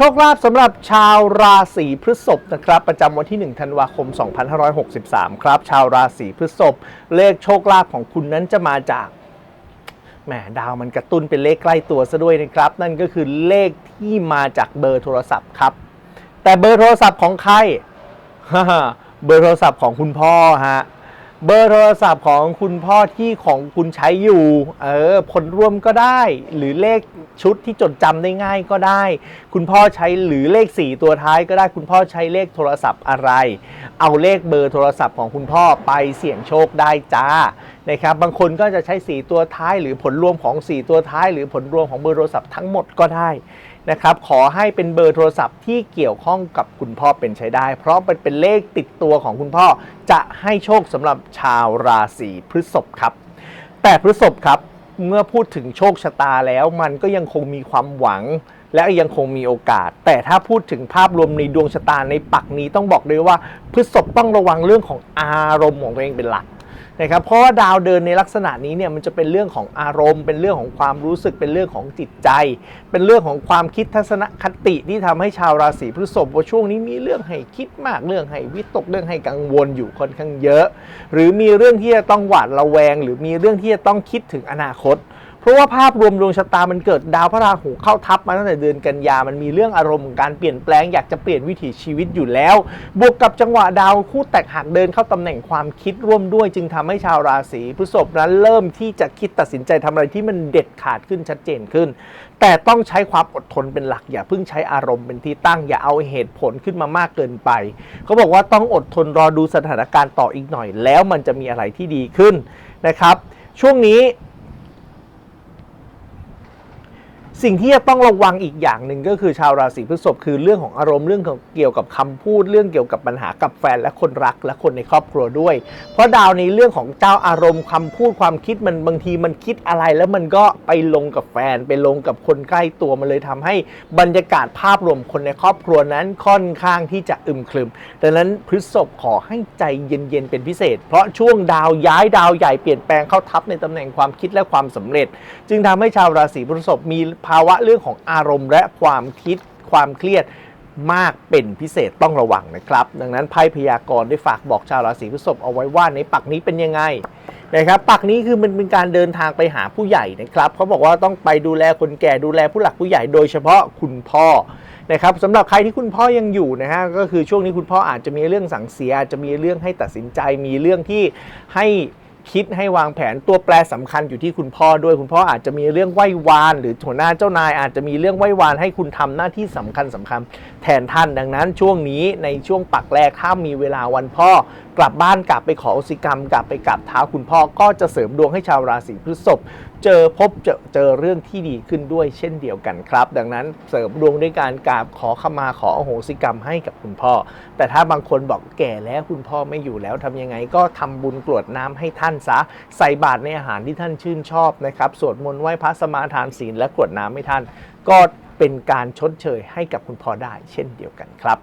โชคลาภสำหรับชาวราศีพฤษภนะครับประจำวันที่ 1 ธันวาคม 2563 ครับ ชาวราศีพฤษภเลขโชคลาภของคุณนั้นจะมาจากแหมดาวมันกระตุ้นเป็นเลขใกล้ตัวซะด้วยนะครับ นั่นก็คือเลขที่มาจากเบอร์โทรศัพท์ครับ แต่เบอร์โทรศัพท์ของใครเบอร์โทรศัพท์ของคุณพ่อฮะ เบอร์โทรศัพท์ของคุณพ่อที่ของคุณใช้อยู่ เออผลรวมก็ได้ หรือเลขชุดที่จดจำได้ง่ายก็ได้ คุณพ่อใช้หรือเลข 4 ตัวท้ายก็ได้ คุณพ่อใช้เลขโทรศัพท์อะไร เอาเลขเบอร์โทรศัพท์ของคุณพ่อไปเสี่ยงโชคได้จ้า นะครับบางคนก็จะใช้ 4 ตัวท้ายหรือผลรวมของ 4 ตัวท้าย หรือผลรวมของเบอร์โทรศัพท์ทั้งหมดก็ได้นะครับขอให้เป็นเบอร์โทรศัพท์ที่เกี่ยวข้องกับคุณพ่อเป็นใช้ได้ เพราะมันเป็นเลขติดตัวของคุณพ่อ จะให้โชคสำหรับชาวราศีพฤษภครับ แต่พฤษภครับเมื่อพูดถึงโชคชะตาแล้วมันก็ยังคงมีความหวัง และยังคงมีโอกาส แต่ถ้าพูดถึงภาพรวมในดวงชะตาในปักนี้ต้องบอกเลยว่าพฤษภต้องระวังเรื่องของอารมณ์ของตัวเองเป็นหลัก นะครับเพราะว่าดาวเดินในลักษณะนี้เนี่ยมันจะเป็นเรื่องของอารมณ์ เป็นเรื่องของความรู้สึกเป็นเรื่องของจิตใจ เป็นเรื่องของความคิดทัศนคติที่ทำให้ชาวราศีพฤษภว่าช่วงนี้มีเรื่องให้คิดมากเรื่องให้วิตกเรื่องให้กังวลอยู่ค่อนข้างเยอะ หรือมีเรื่องที่จะต้องหวาดระแวง หรือมีเรื่องที่จะต้องคิดถึงอนาคต ราะว่าภาพรวมดวงชะตามันเกิดดาวพระราหูเข้าทับมาตั้งแต่เดือนกันยา มันมีเรื่องอารมณ์ของการเปลี่ยนแปลงอยากจะเปลี่ยนวิถีชีวิตอยู่แล้ว บวกกับจังหวะดาวคู่แตกหักเดินเข้าตำแหน่งความคิดร่วมด้วย จึงทำให้ชาวราศีพฤษภนั้นเริ่มที่จะคิดตัดสินใจทำอะไรที่มันเด็ดขาดขึ้นชัดเจนขึ้น แต่ต้องใช้ความอดทนเป็นหลักอย่าเพิ่งใช้อารมณ์เป็นที่ตั้งอย่าเอาเหตุผลขึ้นมามากเกินไปเขาบอกว่าต้องอดทนรอดูสถานการณ์ต่ออีกหน่อย แล้วมันจะมีอะไรที่ดีขึ้นนะครับ ช่วงนี้ สิ่งที่จะต้องระวังอีกอย่างหนึ่งก็คือชาวราศีพฤษภคือเรื่องของอารมณ์เรื่องของเกี่ยวกับคำพูดเรื่องเกี่ยวกับปัญหากับแฟนและคนรักและคนในครอบครัวด้วย เพราะดาวในเรื่องของเจ้าอารมณ์คำพูดความคิดมันบางทีมันคิดอะไร แล้วมันก็ไปลงกับแฟน ไปลงกับคนใกล้ตัวมันเลยทำให้บรรยากาศภาพรวมคนในครอบครัวนั้นค่อนข้างที่จะอึมครึมดังนั้นพฤษภขอให้ใจเย็นๆเป็นพิเศษ เพราะช่วงดาวย้ายดาวใหญ่เปลี่ยนแปลงเข้าทับในตำแหน่งความคิดและความสำเร็จ จึงทำให้ชาวราศีพฤษภมีภาวะเรื่องของอารมณ์ และความคิดความเครียดมากเป็นพิเศษต้องระวังนะครับ ดังนั้นไพ่พยากรณ์ได้ฝากบอกชาวราศีพฤษภเอาไว้ว่าในปักนี้เป็นยังไงนะครับปักนี้คือมันเป็นการเดินทางไปหาผู้ใหญ่นะครับเขาบอกว่าต้องไปดูแลคนแก่ดูแลผู้หลักผู้ใหญ่โดยเฉพาะคุณพ่อนะครับสำหรับใครที่คุณพ่อยังอยู่นะฮะก็คือช่วงนี้คุณพ่ออาจจะมีเรื่องสั่งเสียอาจจะมีเรื่องให้ตัดสินใจมีเรื่องที่ให้ คิดให้วางแผนตัวแปรสำคัญอยู่ที่คุณพ่อด้วยคุณพ่ออาจจะมีเรื่องไหว้วาน หรือหัวหน้าเจ้านายอาจจะมีเรื่องไหว้วานให้คุณทำหน้าที่สำคัญสำคัญ แทนท่านดังนั้นช่วงนี้ในช่วงปักแรกถ้ามีเวลาวันพ่อ กลับบ้านกลับไปขออสิกรรม กลับไปกลับเท้าคุณพ่อก็จะเสริมดวงให้ชาวราศีพฤษภ เจอพบเจอเจอเรื่องที่ดีขึ้นด้วยเช่นเดียวกันครับ ดังนั้นเสริมดวงด้วยการกราบขอขมาขออโหสิกรรมให้กับคุณพ่อ แต่ถ้าบางคนบอกแก่แล้วคุณพ่อไม่อยู่แล้วทำยังไงก็ทำบุญกรวดน้ำให้ท่านซะ ใส่บาตรในอาหารที่ท่านชื่นชอบนะครับสวดมนต์ไหว้พระสมาทานศีลและกรวดน้ำให้ท่าน ก็เป็นการชดเชยให้กับคุณพ่อได้เช่นเดียวกันครับ